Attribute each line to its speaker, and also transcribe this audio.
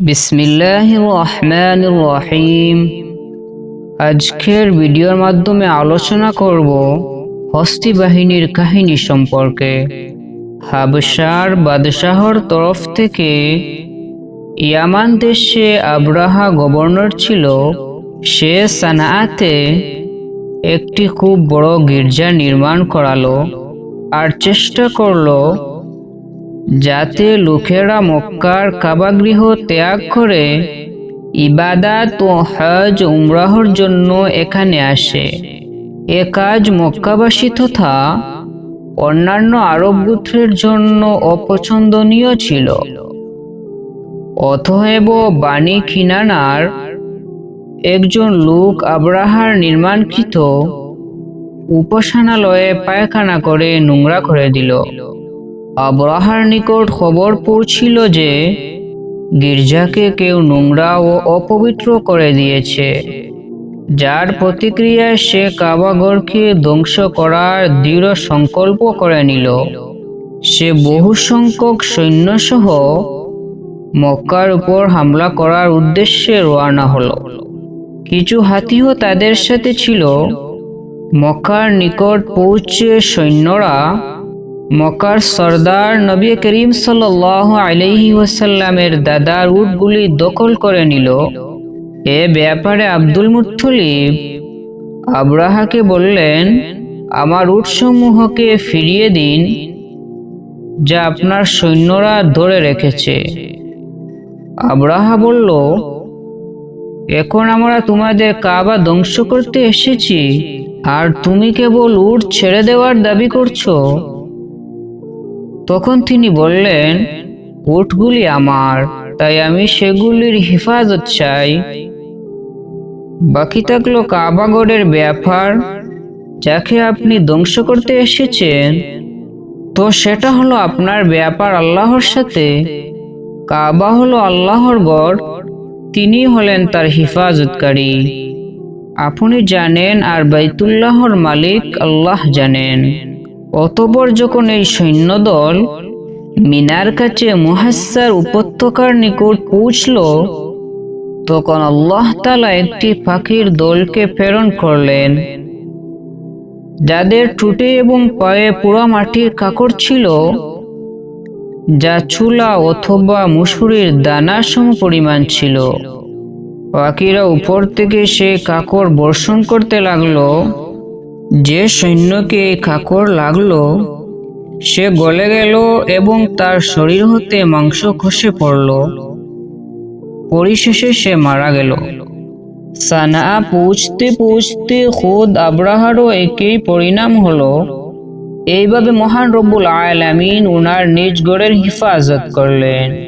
Speaker 1: বিসমিল্লাহ রহমান রহিম। আজকের ভিডিওর মাধ্যমে আলোচনা করব হস্তি বাহিনীর কাহিনী সম্পর্কে। হাবসার বাদশাহর তরফ থেকে ইয়ামান দেশে আব্রাহা গভর্নর ছিল সে সানাআতে একটি খুব বড় গির্জা নির্মাণ করালো। আর চেষ্টা করল যাতে লোকেরা মক্কার কাবাগৃহ ত্যাগ করে ইবাদাত ও হজ উমরাহর জন্য এখানে আসে। এ কাজ মক্কাবাসী তথা অন্যান্য আরব গোত্রের জন্য অপছন্দনীয় ছিল। অতএব বাণী খিনানার একজন লোক আব্রাহার নির্মাণকৃত উপাসনালয়ে পায়খানা করে নোংরা করে দিল। আব্রাহার নিকট খবর পৌঁছিল যে গির্জাকে কেউ নোংরা ও অপবিত্র করে দিয়েছে, যার প্রতিক্রিয়ায় সে কাবাগরকে ধ্বংস করার দৃঢ় সংকল্প করে নিল। সে বহু সংখ্যক সৈন্যসহ মক্কার উপর হামলা করার উদ্দেশ্যে রওনা হলো। কিছু হাতিও তাদের সাথে ছিল। মক্কার নিকট পৌঁছে সৈন্যরা মক্কার সর্দার নবী করিম সাল আলহি ওয়াসাল্লামের দাদার উটগুলি দখল করে নিল। এ ব্যাপারে আব্দুল মুত্তলিব আব্রাহাকে বললেন, আমার উটসমূহকে ফিরিয়ে দিন যা আপনার সৈন্যরা ধরে রেখেছে। আব্রাহা বলল, এখন আমরা তোমাদের কাবা ধ্বংস করতে এসেছি। আর তুমি কেবল উট ছেড়ে দেওয়ার দাবি করছ? তখন তিনি বললেন, উটগুলি আমার, তাই আমি সেগুলির হেফাজত চাই। বাকি থাকল কাবাগড়ের ব্যাপার, যাকে আপনি ধ্বংস করতে এসেছেন। তো সেটা হলো আপনার ব্যাপার আল্লাহর সাথে। কাবা হলো আল্লাহর গড় তিনি হলেন তার হেফাজতকারী। আপনি জানেন আর বাইতুল্লাহর মালিক আল্লাহ জানেন। অতপর যখন এই সৈন্যদল মিনার কাছে মুহাসার উপত্যকার নিকট পৌঁছল, তখন আল্লাহ তালা একটি পাখির দলকে প্রেরণ করলেন। যাদের টুটে এবং পায়ে পুরা মাটির কাকড় ছিল, যা চুলা অথবা মুসুরির দানা সম পরিমাণ ছিল। পাখিরা উপর থেকে সে কাকর বর্ষণ করতে লাগল। যে সৈন্যকে কাকর লাগল, সে গলে গেল এবং তার শরীর হতে মাংস খসে পড়ল। পরিশেষে সে মারা গেল। সানা পৌঁছতে পৌঁছতে খোদ আব্রাহারও একই পরিণাম হলো। এইভাবে মহান রব্বুল আলামিন উনার নিজ গড়ের হিফাজত করলেন।